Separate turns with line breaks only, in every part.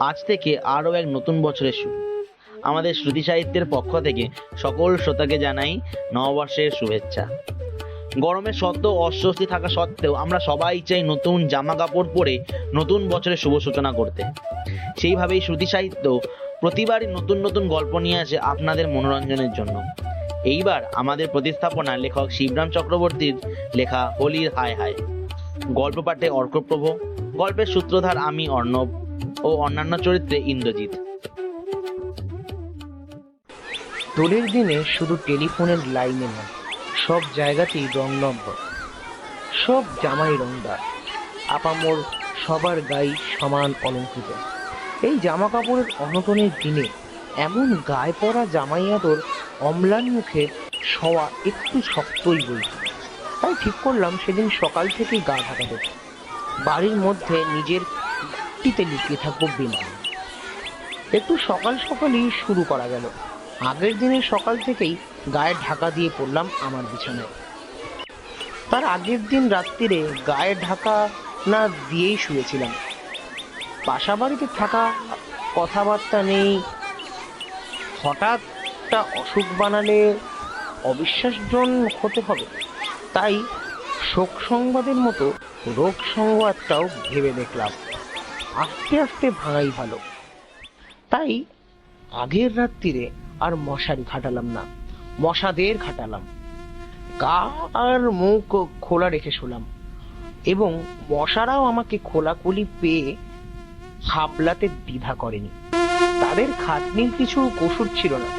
আজ থেকে আরও এক নতুন বছরের শুরু আমাদের শ্রুতি সাহিত্যের পক্ষ থেকে সকল শ্রোতাকে জানাই নববর্ষের শুভেচ্ছা। গরমে সদ্য অস্বস্তি থাকা সত্ত্বেও আমরা সবাই চাই নতুন জামা কাপড় পরে নতুন বছরের শুভ সূচনা করতে। সেইভাবেই শ্রুতি সাহিত্য প্রতিবারই নতুন নতুন গল্প নিয়ে আসে আপনাদের মনোরঞ্জনের জন্য। এইবার আমাদের প্রতিস্থাপনা লেখক শিবরাম চক্রবর্তীর লেখা হোলির হায় হায়। গল্প পাঠে অর্কপ্রভ, গল্পের সূত্রধার আমি অর্ণব। ও অন্যান্য চরিত্রে ইন্দ্রজিৎ।
দোলের দিনে শুধু টেলিফোনের লাইনে নয় সব জায়গাতেই রং নম্বর সব জামাই রংদার, আপামোর সবার গায়ে সমান অলঙ্কৃত। এই জামা কাপড়ের অনটনের দিনে এমন গায়ে পরা জামাই আদর অম্লান মুখে শোয়া একটু শক্তই বই। তাই ঠিক করলাম সেদিন সকাল থেকেই গা ঢাকা দেব। বাড়ির মধ্যে নিজের টিতে লুকিয়ে থাকব বিনা একটু সকাল সকালই শুরু করা গেল। আগের দিনের সকাল থেকেই গায়ে ঢাকা দিয়ে পড়লাম আমার বিছানায়। তার আগের দিন রাত্রিরে গায়ে ঢাকা না দিয়েই শুয়েছিলাম। বাসা বাড়িতে থাকা কথাবার্তা নেই। হঠাৎ একটা অসুখ বানালে অবিশ্বাসজন হতে হবে। তাই শোক সংবাদের মতো রোগ সংবাদটাও ভেবে দেখলাম। আস্তে আস্তে ভাঙাই ভালো। তাই আগের রাত্রিরে আর মশারি খাটালাম না, মশাদের খাটালাম গা আর মুখ খোলা রেখে শুলাম এবং মশারাও আমাকে খোলাকুলি পেয়ে হাবলাতে দ্বিধা করেনি। তাদের খাটনির কিছু কসুর ছিল না,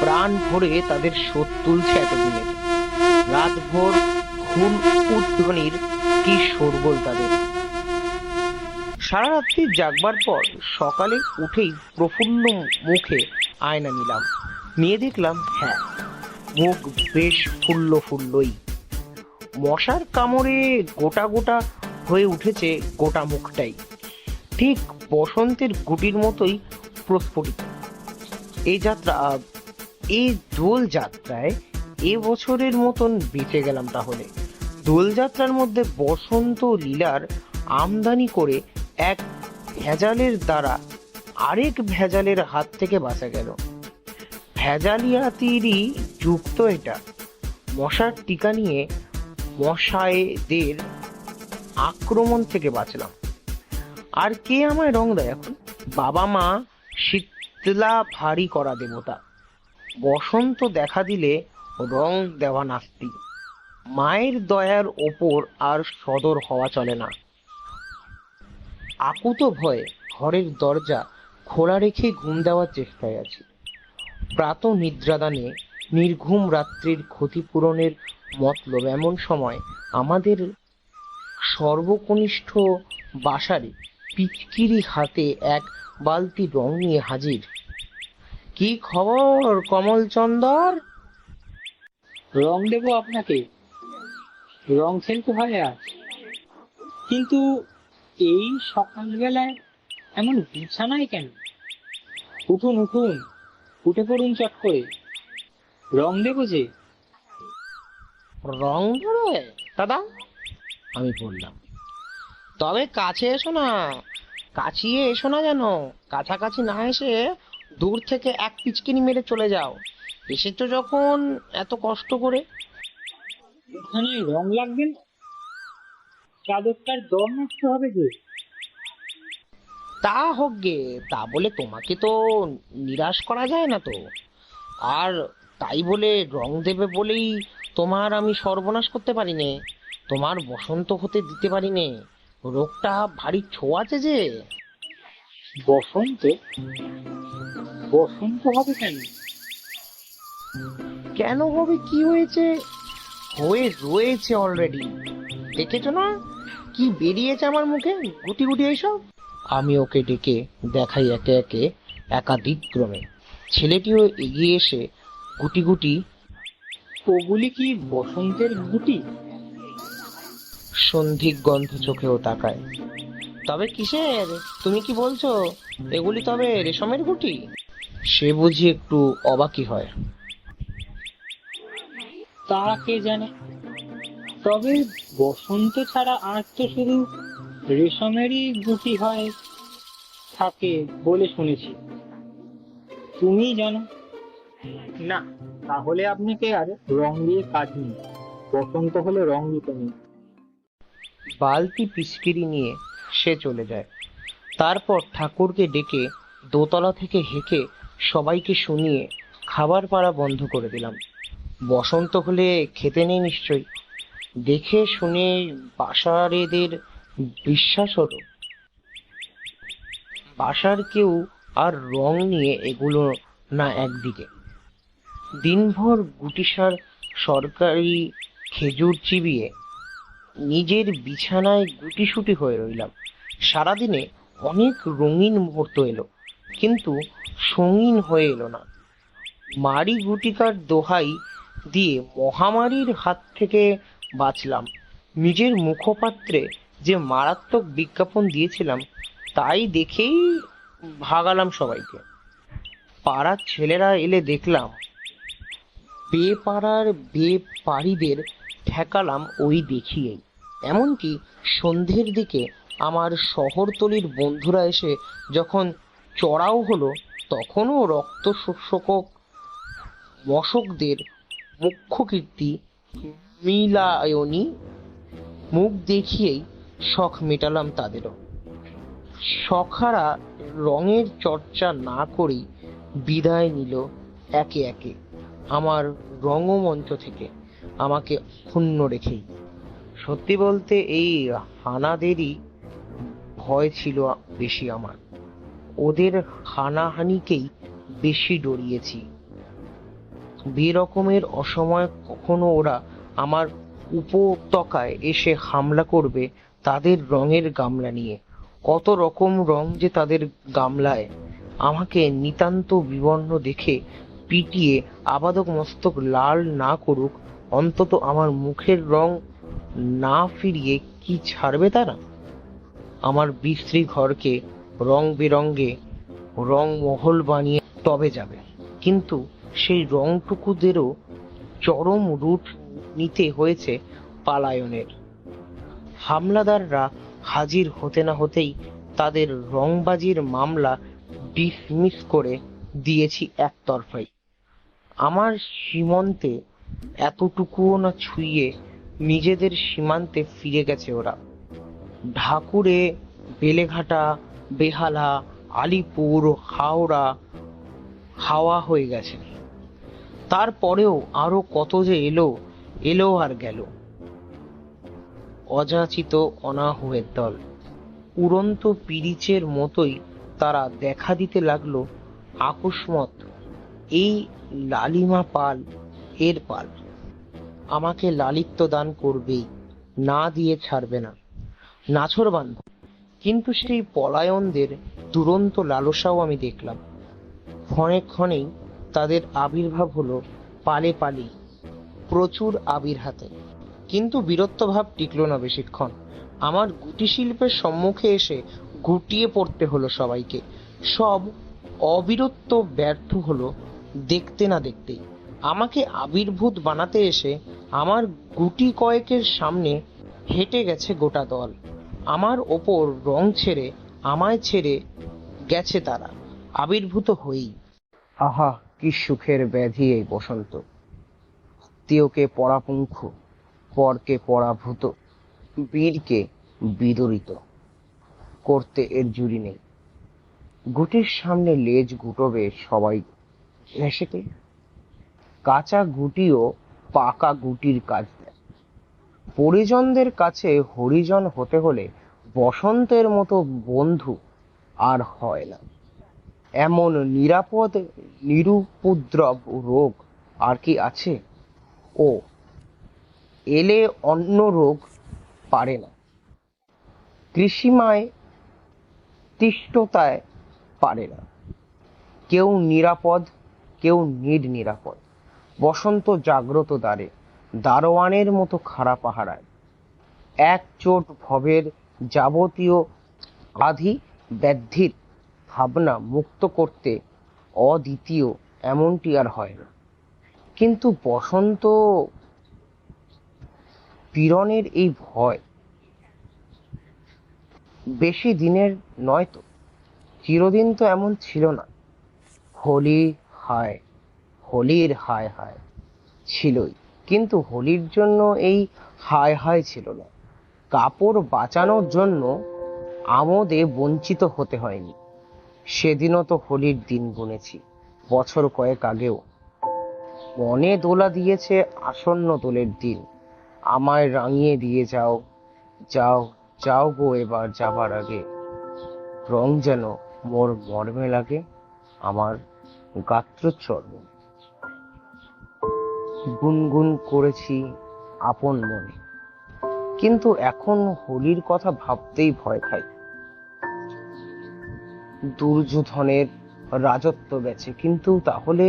প্রাণ ভরে তাদের শোধ তুলছে এতদিনে। রাত ভোর ঘুম উদ্ধ্বনির কি শোরগোল তাদের। সারা রাত্রি জাগবার পর সকালে উঠেই প্রফুল্ল মুখে আয়না নিলাম। নিয়ে দেখলাম হ্যাঁ মুখ বেশ ফুল্ল ফুল্লই। মশার কামড়ে গোটা গোটা হয়ে উঠেছে গোটা মুখটাই। ঠিক বসন্তের গুটির মতোই প্রস্ফুটিত। এই যাত্রা, এই দোল যাত্রায় এ বছরের মতন বেঁচে গেলাম তাহলে। দোলযাত্রার মধ্যে বসন্ত লীলার আমদানি করে এক ভেজালের দ্বারা আরেক ভেজালের হাত থেকে বাঁচা গেল। ভেজালিয়াতিরই যুক্ত এটা। মশার টিকা নিয়ে মশায়েদের আক্রমণ থেকে বাঁচলাম। আর কে আমায় রং দেয় এখন? বাবা মা শীতলা ভারী করা দেবতা। বসন্ত দেখা দিলে রং দেওয়া নাস্তি মায়ের দয়ার ওপর আর সদর হওয়া চলে না। আকুত ভয়ে ঘরের দরজা খোলা রেখে ঘুম দেওয়ার চেষ্টায় আছি। প্রাত নিদ্রাদানে, নির্ঘুম রাত্রির ক্ষতিপূরণের মতলব এমন সময় আমাদের সর্বকনিষ্ঠ বাসারে পিচকিরি হাতে এক বালতি রং নিয়ে হাজির। কি খবর, কমল চন্দর?
রং দেব আপনাকে। রং খেলতে হয় কিন্তু এই সকালবেলায় এমন বিছানায় কেন? উঠুন উঠুন উঠে পড়ুন চট করে। রং দেবো যে।
রং ধরে? দাদা আমি বললাম তবে কাছে এসো না কাছিয়ে এসো না যেন। কাছাকাছি না এসে দূর থেকে এক পিচকিনি মেরে চলে যাও। এসেছ যখন এত কষ্ট করে?
এখানে রং লাগবে না? চাদরটার দর নষ্ট হবে যে।
তা হোক গে তা বলে তোমাকে তো নিরাশ করা যায় না তো। আর তাই বলে রং দেবে বলেই তোমার আমি সর্বনাশ করতে পারি নে তোমার বসন্ত হতে দিতে পারি নে রোগটা ভারী ছোঁয়াছে যে।
বসন্ত? বসন্ত হবে কেন?
কেন হবে কি হয়েছে? হয়ে রয়েছে অলরেডি দেখেছ না? কি বেরিয়েছে আমার মুখে? গুটি গুটি এইসব? আমি ওকে ডেকে দেখাই একে একে একাধিক ক্রমে ছেলেটিও এগিয়ে এসে গুটি গুটি,
ওগুলি কি বসন্তের গুটি?
সন্ধিক গন্ধ চোখেও তাকায়। তবে কিসের? তুমি কি বলছো? এগুলি তবে রেশমের গুটি? সে বুঝি একটু অবাকি হয়।
তা কে জানে? তবে বসন্ত ছাড়া আর তো শুধু রেশমেরই গুটি হয় থাকে বলে শুনেছি। তুমি জানো? না তাহলে আপনাকে আর? রং দিয়ে কাজ নেই। বসন্ত হলে রং দিতে নেই।
বালতি পিচকিরি নিয়ে সে চলে যায়। তারপর ঠাকুরকে ডেকে দোতলা থেকে হেঁকে সবাইকে শুনিয়ে খাবার পাড়া বন্ধ করে দিলাম। বসন্ত হলে খেতে নেই নিশ্চয়ই। দেখে শুনে বাসারেদের বিশ্বাস হলো। বাসার কেউ আর রং নিয়ে এগুলো না একদিকে। দিনভর গুটিসার সরকারি খেজুর চিবিয়ে নিজের বিছানায় গুটিসুটি হয়ে রইলাম। সারাদিনে অনেক রঙিন মুহূর্ত এলো, কিন্তু সঙ্গীন হয়ে এলো না। মারি গুটিকার দোহাই দিয়ে মহামারীর হাত থেকে বাঁচলাম। নিজের মুখপাত্রে যে মারাত্মক বিজ্ঞাপন দিয়েছিলাম, তাই দেখেই ভাগালাম সবাইকে। পাড়ার ছেলেরা এলে দেখলাম, বেপাড়ার বেপাড়িদের ঠেকালাম ওই দেখিয়েই। এমনকি সন্ধ্যের দিকে আমার শহরতলির বন্ধুরা এসে যখন চড়াও হলো, তখনও রক্ত শোষক মশকদের মুখ্য কীর্তি মিলায়নী। মুখ দেখিয়েই শখ মেটালাম তাদেরও। শখারা রঙের চর্চা না করেই বিদায় নিল একে একে। আমার রঙ্গমঞ্চ থেকে আমাকে ক্ষুণ্ণ রেখেই। সত্যি বলতে এই হানাদেরই ভয় ছিল বেশি আমার। ওদের হানাহানিকেই বেশি ডরিয়েছি। বেরকমের অসময় কখনো ওরা আমার উপত্যকায় এসে হামলা করবে তাদের রঙের গামলা নিয়ে। কত রকম রং যে তাদের গামলায়। আমাকে নিতান্ত বিবর্ণ দেখে পিটিয়ে আবাদক মস্তক লাল না করুক, অন্তত আমার মুখের রং না ফিরিয়ে কি ছাড়বে তারা? আমার বিশ্রী ঘরকে রং বেরঙ্গে রং মহল বানিয়ে তবে যাবে। কিন্তু সেই রংটুকুদেরও চরম রুট নিতে হয়েছে পালায়নের। হামলাদাররা হাজির হতে না হতেই তাদের রংবাজির মামলা ডিসমিস করে দিয়েছি একতরফাই। আমার সীমান্তে এতটুকুও না ছুঁয়ে নিজেদের সীমান্তে ফিরে গেছে ওরা। ঢাকুরে, বেলেঘাটা, বেহালা, আলিপুর, হাওড়া হাওয়া হয়ে গেছে। তারপরেও আরও কত যে এলো এলো আর গেল। অযাচিত অনাহুয়ের দল। উড়ন্ত পিরিচের মতোই তারা দেখা দিতে লাগল আকস্মত এই লালিমা পাল, এর পাল। আমাকে লালিত্য দান করবেই, না দিয়ে ছাড়বে না। নাছর বান্ধব কিন্তু সেই পলায়নদের দুরন্ত লালসাও আমি দেখলাম। ক্ষণে ক্ষণেই তাদের আবির্ভাব হলো পালে পালি প্রচুর আবির হাতে। কিন্তু বীরত্বভাব টিকল না বেশিক্ষণ। আমার গুটি শিল্পের সম্মুখে এসে গুটিয়ে পড়তে হলো সবাইকে। সব অবিরত্ব ব্যর্থ হলো দেখতে না দেখতেই। আমাকে আবির্ভূত বানাতে এসে আমার গুটি কয়েকের সামনে হেঁটে গেছে গোটা দল। আমার ওপর রং ছেড়ে, আমায় ছেড়ে গেছে তারা। আবির্ভূত হয়েই। আহা, কি সুখের ব্যাধি এই বসন্ত। আত্মীয়কে পরাপুঙ্খ, পরকে পরাভূত, বীরকে বিদরিত করতে এর জুড়ি নেই। গুটির সামনে লেজ গুটবে সবাই হেসেকে কাঁচা গুটিও পাকা গুটির কাজ দেয়। পরিজনদের কাছে হরিজন হতে হলে বসন্তের মতো বন্ধু আর হয় না। এমন নিরাপদ, নিরুপদ্রব রোগ আর কি আছে? ও। এলে অন্য রোগ পারে না। কৃষিমায় তিষ্টতায় পারে না। কেউ নিরাপদ, কেউ নির নিরাপদ বসন্ত জাগ্রত দ্বারে, দারোয়ানের মতো খাড়া পাহারায়। এক চোট ভবের যাবতীয় আধি ব্যাধির ভাবনা মুক্ত করতে অদ্বিতীয়, এমনটি আর হয় না। কিন্তু বসন্ত পীড়নের এই ভয় বেশি দিনের নয় তো। চিরদিন তো এমন ছিল না। হোলি হায়, হোলির হায় হায় ছিলই। কিন্তু হোলির জন্য এই হায় হায় ছিল না। কাপড় বাঁচানোর জন্য আমোদে বঞ্চিত হতে হয়নি। সেদিনও তো হোলির দিন গুনেছি। বছর কয়েক আগেও। মনে দোলা দিয়েছে আসন্ন দোলের দিন। আমায় রাঙিয়ে দিয়ে যাও যাও যাও গো এবার যাবার আগে। রং যেন মোর মর্মে লাগে আমার গাত্রচর্ম গুনগুন করেছি আপন মনে, কিন্তু এখন হোলির কথা ভাবতেই ভয় খাই। দুর্যোধনের রাজত্ব গেছে, কিন্তু তাহলে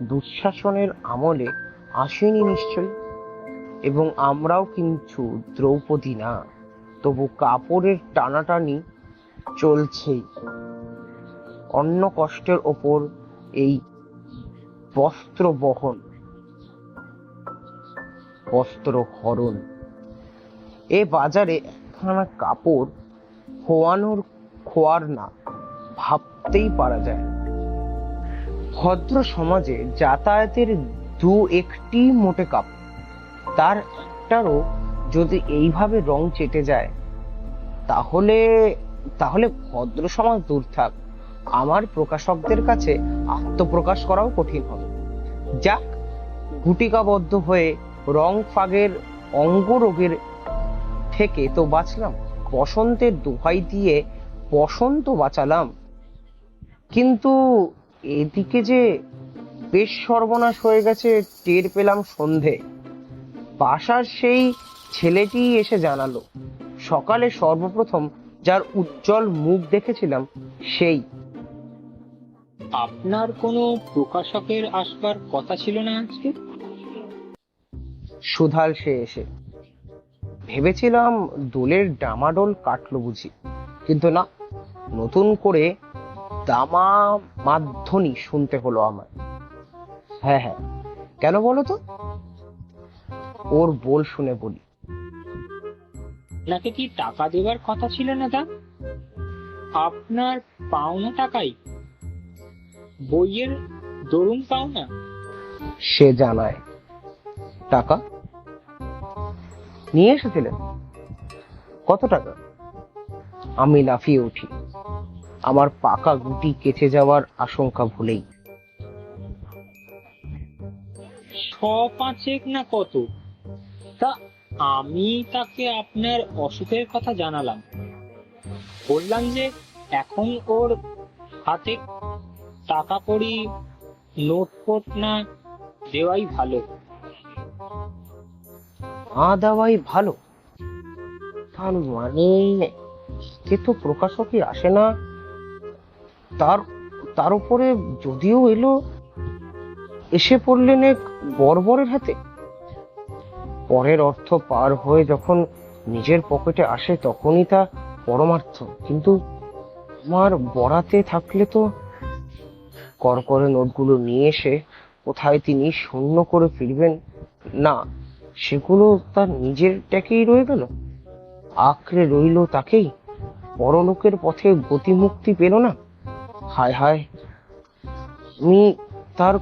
দুঃশাসনের আমলে আসেনি নিশ্চয়, এবং আমরাও কিন্তু দ্রৌপদী না। তবু কাপড়ের টানাটানি চলছেই অন্য কষ্টের ওপর এই বস্ত্র বহন, বস্ত্র হরণ। এ বাজারে একখানা কাপড় খোয়ানোর খোয়ার না, ভাবতেই পারা যায়। ভদ্র সমাজে যাতায়াতের দু একটি মোটে কাপড় তার একটারও যদি এইভাবে রং চেটে যায়, তাহলে তাহলে ভদ্র সমাজ দূর থাক। আমার প্রকাশকদের কাছে আত্মপ্রকাশ করাও কঠিন হবে। যাক, গুটিকাবদ্ধ হয়ে রং ফাগের অঙ্গরোগের থেকে তো বাঁচলাম, বসন্তের দোহাই দিয়ে বসন্ত বাঁচালাম। কিন্তু এদিকে যে বেশ সর্বনাশ হয়ে গেছে টের পেলাম সন্ধে। বাসার সেই ছেলেটি এসে জানালো সকালে সর্বপ্রথম যার উজ্জ্বল মুখ দেখেছিলাম সেই।
আপনার কোনো প্রকাশকের আসবার কথা ছিল না আজকে?
সুধাল সে এসে। ভেবেছিলাম দোলের ডামাডোল কাটলো বুঝি কিন্তু না নতুন করে দামা মাধ্যনি শুনতে হলো আমার। হ্যাঁ হ্যাঁ। কেন বলো তো? ওর বল শুনে বলি।
নাকি কি টাকা দেবার কথা ছিল না দা আপনার পাওনা টাকাই। বইয়ের দরুন পাওনা।
সে জানায়। টাকা? নিয়ে এসেছিলেন? কত টাকা? আমি লাফিয়ে উঠি। আমার পাকা গুটি কেচে যাওয়ার আশঙ্কা ভুলেই।
ছ পাঁচেক না কত? তা আমি তাকে আপনার অসুখের কথা জানালাম। বললাম যে এখন ওর হাতে টাকা কড়ি নোট ফোট না দেওয়াই ভালো।
না দেওয়াই ভালো? তার মানে কে তো প্রকাশকই আসে না। তার তার উপরে যদিও এলো, এসে পড়লেন এক বর্বরের হাতে। পরের অর্থ পার হয়ে যখন নিজের পকেটে আসে তখনই তা পরমার্থ। কিন্তু আমার বরাতে থাকলে তো করকরে নোটগুলো নিয়ে এসে কোথায় তিনি শূন্য করে ফিরবেন? না, সেগুলো তার নিজের ট্যাকেই রয়ে গেল। আঁকড়ে রইল তাকেই। পরলোকের পথে গতিমুক্তি পেল না। হায় হায়। আমি তার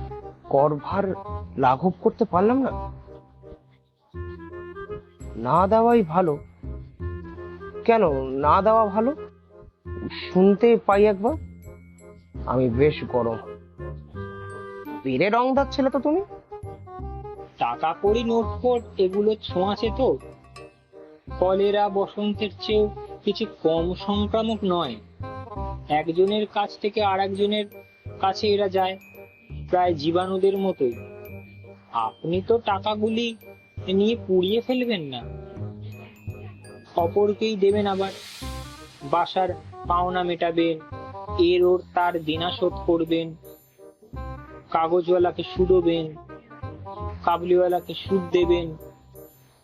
করভার লাঘব করতে পারলাম না। না দেওয়াই ভালো। কেন না দেওয়া ভালো? শুনতে পাই একবার। আমি বেশ গরম। পেরে রং দাচ্ছিলে তো তুমি?
টাকা কড়ি নোট এগুলো ছোঁয়াছে তো। কলেরা বসন্তের চেয়েও কিছু কম সংক্রামক নয়। একজনের কাছ থেকে আর একজনের কাছে এরা যায়, প্রায় জীবাণুদের মতোই। আপনি তো টাকাগুলি নিয়ে পুড়িয়ে ফেলবেন না। অপরকেই দেবেন আবার। বাসার পাওনা মেটাবেন, এর ওর তার দেনা শোধ করবেন, কাগজওয়ালাকে শুধোবেন, কাবলিওয়ালাকে সুদ দেবেন,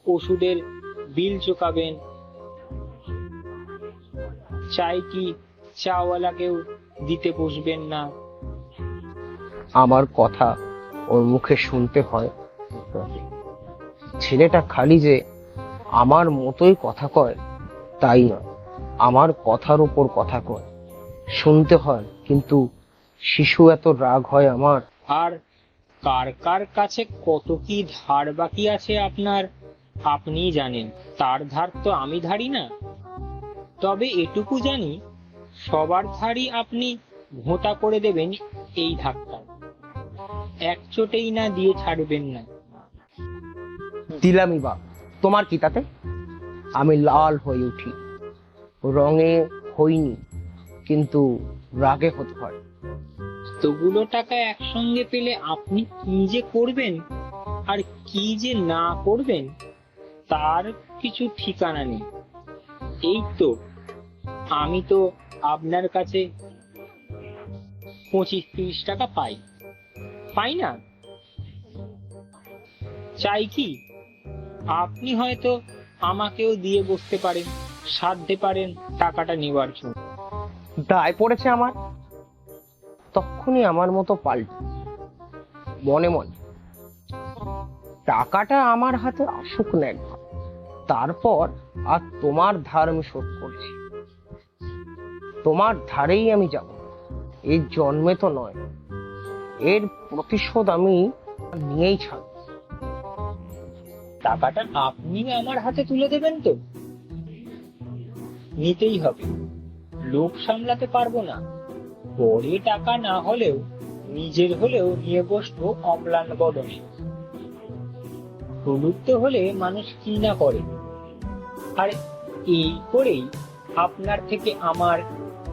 ওষুধের বিল চোকাবেন। চাই কি চাওয়ালাকেও দিতে বসবেন না।
আমার কথা ওর মুখে শুনতে হয়। ছেলেটা খালি যে আমার মতোই কথা কয় তাই না? আমার কথার উপর কথা কয়। শুনতে হয় কিন্তু শিশু এত রাগ হয় আমার।
আর কার কার কাছে কত কি ধার বাকি আছে আপনার আপনিই জানেন। তার ধার তো আমি ধারি না। তবে এটুকু জানি সবার ধারই আপনি ভোঁতা করে দেবেন এই ধাক্কা এক চোটেই না দিয়ে ছাড়বেন না।
দিলামই বা তোমার কি তাতে? আমি লাল হয়ে উঠি। রঙে হইনি কিন্তু রাগে হতে হয়।
এতগুলো টাকা একসঙ্গে পেলে আপনি কি যে করবেন? আর কি যে না করবেন? তার কিছু ঠিকানা নেই। এই তো আমি তো আপনার কাছে পঁচিশ, তিরিশ টাকা পাই। পাই না? চাই কি? আপনি হয়তো আমাকেও দিয়ে বসতে পারেন, সাধতে পারেন টাকাটা নেবার জন্য।
দায় পড়েছে আমার। তখনই আমার মতো পাল্ট। মনে মনে। টাকাটা আমার হাতে আসুক না একবার। তারপর আর তোমার ধার আমি শোধ করছি। তোমার ধারেই আমি যাব। এই জন্মে তো নয়। এর প্রতিশোধ আমি নিয়েই ছাড়ব।
টাকাটা আপনি আমার হাতে তুলে দেবেন তো? নিতেই হবে। লোক সামলাতে পারব না। পরে টাকা না হলেও, নিজের হলেও নিয়ে বসবো অম্লান বদনে। প্রলুব্ধ হলে মানুষ কি না করে? আর এই করেই আপনার থেকে আমার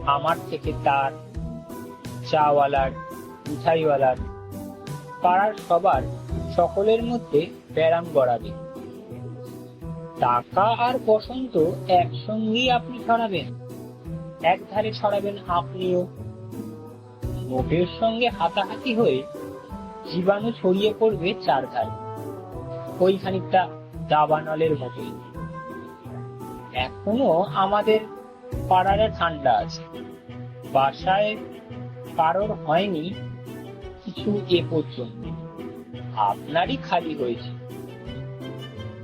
আমার থেকে তার চাওয়ালার মিঠাইওয়ালার পাড়ার সবার সকলের মধ্যে ব্যারাম গড়াবে। টাকা আর বসন্ত একসঙ্গেই আপনি ছড়াবেন। এক ধারে ছড়াবেন আপনিও। নোটের সঙ্গে হাতাহাতি হয়ে জীবাণু ছড়িয়ে পড়বে চার ধারে ওই খানিকটা দাবানলের মতোই। এখনও আমাদের পাড়ারে ঠান্ডা আছে। বাসায় কারোর হয়নি কিছু এ পর্যন্ত। আপনারই খালি হয়েছে।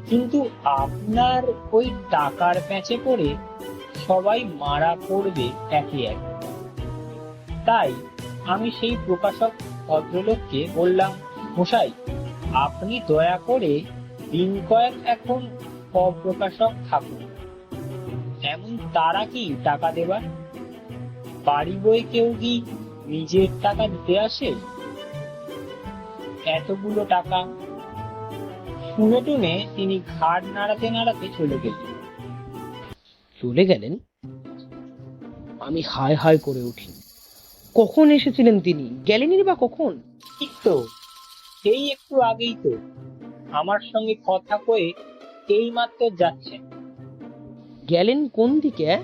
কিন্তু আপনার ওই টাকার প্যাঁচে পড়ে সবাই মারা পড়বে একে এক। তাই আমি সেই প্রকাশক ভদ্রলোককে বললাম, মশাই, আপনি দয়া করে দিন কয়েক এখন অপ্রকাশক থাকুন। এমন তারা কি টাকা দেবার? বাড়ি বই কেউ কি নিজের টাকা দিতে আসে? এতগুলো টাকা। শুনে টুনে তিনি ঘাড় নাড়াতে নাড়াতে চলে গেলেন।
চলে গেলেন? আমি হায় হায় করে উঠি। কখন এসেছিলেন তিনি? গেলেনই বা কখন?
ঠিক তো সেই একটু আগেই তো। আমার সঙ্গে কথা কয়ে এই মাত্র যাচ্ছেন।
গেলেন কোন দিকে?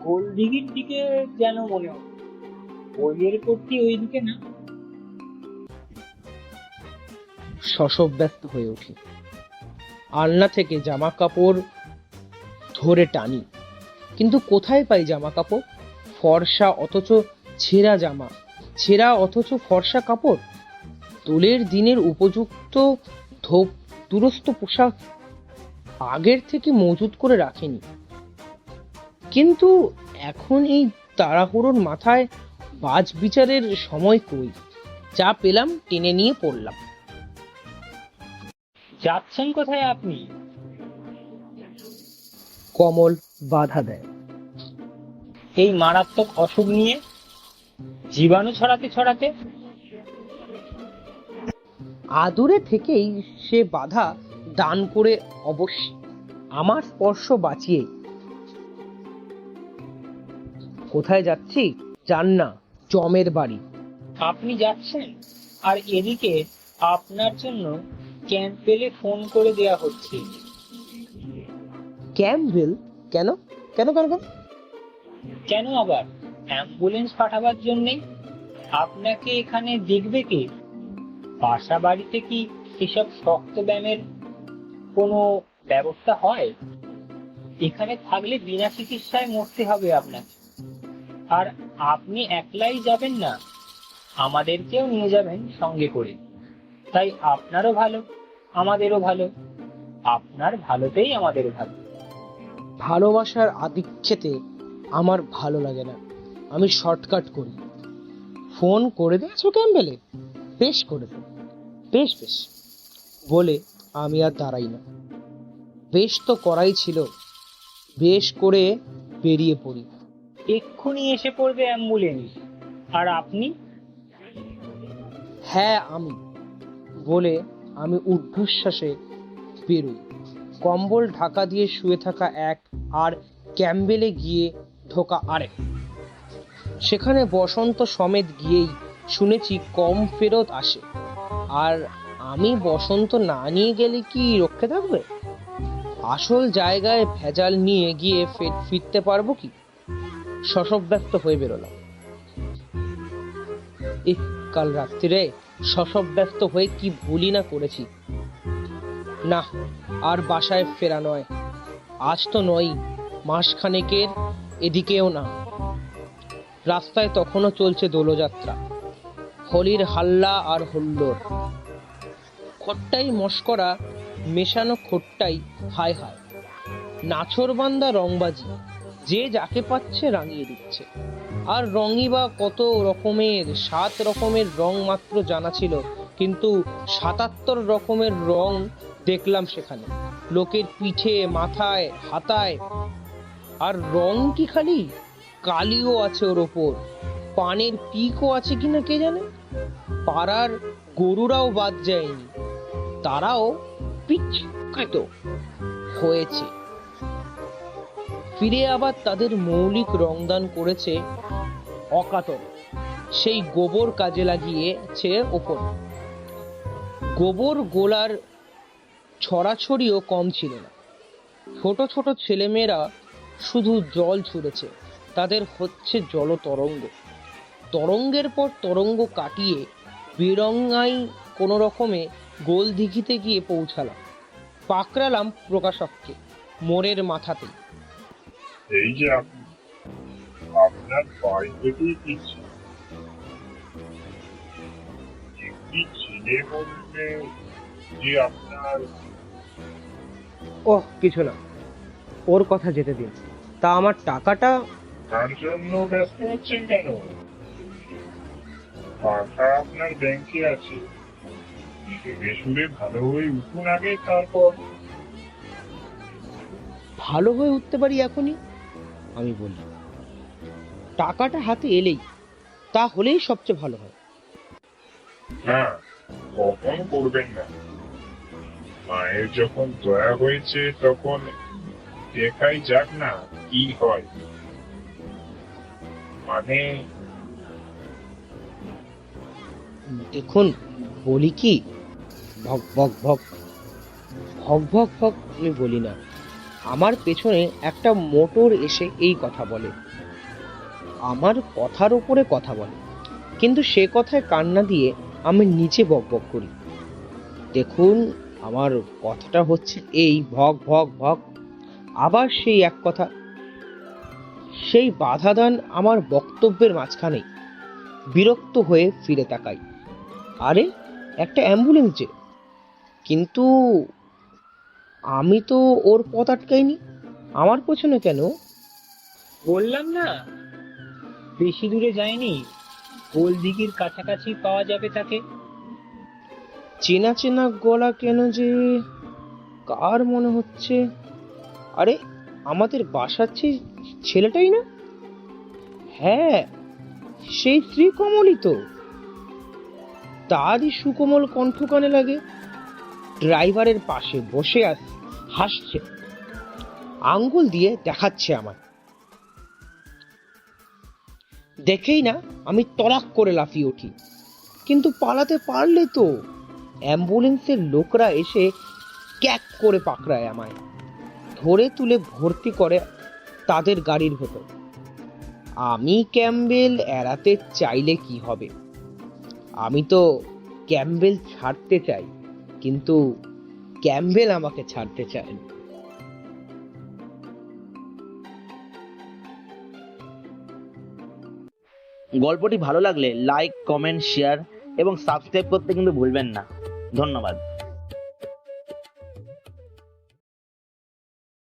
গোলদিঘির দিকে যেন মনে হয়। প্রতি ওই দিকে না?
শশব ব্যস্ত হয়ে উঠি আলনা থেকে জামা কাপড় ধরে টানি। কিন্তু কোথায় পাই জামা কাপড় ফর্সা অথচ ছেঁড়া জামা। ছেঁড়া অথচ ফর্সা কাপড়? দোলের দিনের উপযুক্ত ধোপ দুরস্ত পোশাক আগের থেকে মজুত করে রাখেনি। কিন্তু এখন এই তাড়াহুড়োর মাথায় বাজ বিচারের সময় কই? যা পেলাম টেনে নিয়ে পড়লাম।
যাচ্ছেন কোথায় আপনি?
কমল বাধা দেয়।
এই মারাত্মক অসুখ নিয়ে? জীবাণু ছড়াতে ছড়াতে?
আদুরে থেকেই সে বাধা দান করে অবশ্যই। আমার স্পর্শ বাঁচিয়ে। কোথায় যাচ্ছি? জান না জমের বাড়ি।
আপনি যাচ্ছেন? আর এদিকে আপনার জন্য ক্যাম্পেলে ফোন করে দেয়া হচ্ছে।
ক্যাম্পবেল? কেন? কেন কেন কেন?
কেন আবার? অ্যাম্বুলেন্স পাঠাবার জন্যে? আপনাকে এখানে দেখবে কে? বাসা বাড়িতে কি এসব শক্ত ব্যায়ামের কোনো ব্যবস্থা হয়? এখানে থাকলে বিনা চিকিৎসায় মরতে হবে আপনাকে। আর আপনি একলাই যাবেন না, আমাদেরকেও নিয়ে যাবেন সঙ্গে করে। তাই আপনারও ভালো, আমাদেরও ভালো, আপনার ভালোতেই আমাদের ভালো।
ভালোবাসার আধিক্যেতে আমার ভালো লাগে না। আমি শর্টকাট করি। ফোন করে দিয়েছ ক্যাম্বেলে? বেশ করে দেব বেশ বেশ। বলে আমি আর দাঁড়াই না। বেশ তো করাই ছিল বেশ করে বেরিয়ে পড়ি।
এক্ষুনি এসে পড়বে অ্যাম্বুলেন্স। আর আপনি?
হ্যাঁ আমি বলে আমি ঊর্ধ্বশ্বাসে বেরোই। কম্বল ঢাকা দিয়ে শুয়ে থাকা এক আর ক্যাম্বেলে গিয়ে ঢোকা আরেক। সেখানে বসন্ত সমেত গিয়েই শুনেছি কম ফেরত আসে। আর আমি বসন্ত না নিয়ে গেলে কি রক্ষে থাকবে? আসল জায়গায় ভেজাল নিয়ে গিয়ে ফিরতে পারব কি? শশব ব্যস্ত হয়ে বেরোলাম। ইহ, কাল রাত্রিরে শশব ব্যস্ত হয়ে কি ভুলই না করেছি। না আর বাসায় ফেরা নয়। আজ তো নয় মাসখানেকের এদিকেও না। রাস্তায় তখনও চলছে দোলযাত্রা। হোলির হাল্লা আর হুল্লোড় খট্টাই মস্করা, মেশানো খোট্টাই হায় হায়। নাছরবান্দা রংবাজি, যে যাকে পাচ্ছে রাঙিয়ে দিচ্ছে। আর রঙই বা কত রকমের, সাত রকমের রং মাত্র জানা ছিল, কিন্তু সাতাত্তর রকমের রং দেখলাম সেখানে। লোকের পিঠে, মাথায়, হাতায়। আর রং কি খালি? কালিও আছে ওর ওপর। পানের পিকও আছে কিনা কে জানে? পাড়ার গরুরাও বাদ যায়নি। তারাও পিচকৃত হয়েছে। ফিরে আবার তাদের মৌলিক রংদান করেছে অকাতর। সেই গোবর কাজে লাগিয়েছে ওপর। গোবর গোলার ছড়াছড়িও কম ছিল না। ছোট ছোট ছেলেমেয়েরা শুধু জল ছুঁড়েছে। তাদের হচ্ছে জল তরঙ্গ তরঙ্গের পর তরঙ্গ কাটিয়ে বেরঙ্গাই কোনো রকমে গোল দিঘিতে গিয়ে পৌঁছালাম। পাকড়ালাম প্রকাশককে মোড়ের মাথাতে
এই যে আপনার বাড়ি থেকেই দিচ্ছি একটি ছেলে বললে যে আপনার
ওহ কিছু না। ওর কথা যেতে দিন। তা আমার টাকাটা
তার জন্য ব্যস্ত হচ্ছেন কেন? টাকা আপনার ব্যাংকে আছে। ভালো হয়ে উঠুন আগে তারপর
ভালো হয়ে উঠতে পারি এখনই? আমি বলি টাকাটা হাতে এলেই তা হলেই সবচেয়ে ভালো হয়।
না কখন করবেন না। মায়ের যখন দয়া হয়েছে তখন দেখাই যাক না কি হয়। মানে
দেখুন বলি কি ভক ভক ভক। ভক ভক ভক, আমি বলি না। আমার পেছনে একটা মোটর এসে এই কথা বলে। আমার কথার উপরে কথা বলে। কিন্তু সে কথায় কান্না দিয়ে আমি নিচে বক বক করি। দেখুন, আমার কথাটা হচ্ছে এই ভক ভক ভক। আবার সেই এক কথা। সেই বাধা দান আমার বক্তব্যের মাঝখানেই। বিরক্ত হয়ে ফিরে তাকাই। আরে, একটা অ্যাম্বুলেন্স যে। কিন্তু আমি তো ওর পথ আটকাইনি। আমার পেছনে কেন?
বললাম না। বেশি দূরে যায়নি গোলদিঘির কাছাকাছি পাওয়া যাবে তাকে।
চেনা চেনা গলা কেন যে কার মনে হচ্ছে? আরে আমাদের বাসার ছেলেটাই না? হ্যাঁ সেই শ্রীকমলই তো। তারই সুকোমল কণ্ঠ কানে লাগে। ড্রাইভারের পাশে বসে আছে হাসছে। আঙ্গুল দিয়ে দেখাচ্ছে আমার দেখেই না আমি তরাক করে লাফিয়ে উঠি। কিন্তু পালাতে পারলে তো? অ্যাম্বুলেন্সের লোকরা এসে ক্যাক করে পাকড়ায় আমায়। ধরে তুলে ভর্তি করে তাদের গাড়ির ভেতর। আমি ক্যাম্বেল এড়াতে চাইলে কি হবে? আমি তো ক্যাম্বেল ছাড়তে চাই। কিন্তু ক্যাম্বেল আমাকে ছাড়তে চায়।
গল্পটি ভালো লাগলে লাইক কমেন্ট শেয়ার এবং সাবস্ক্রাইব করতে কিন্তু ভুলবেন না ধন্যবাদ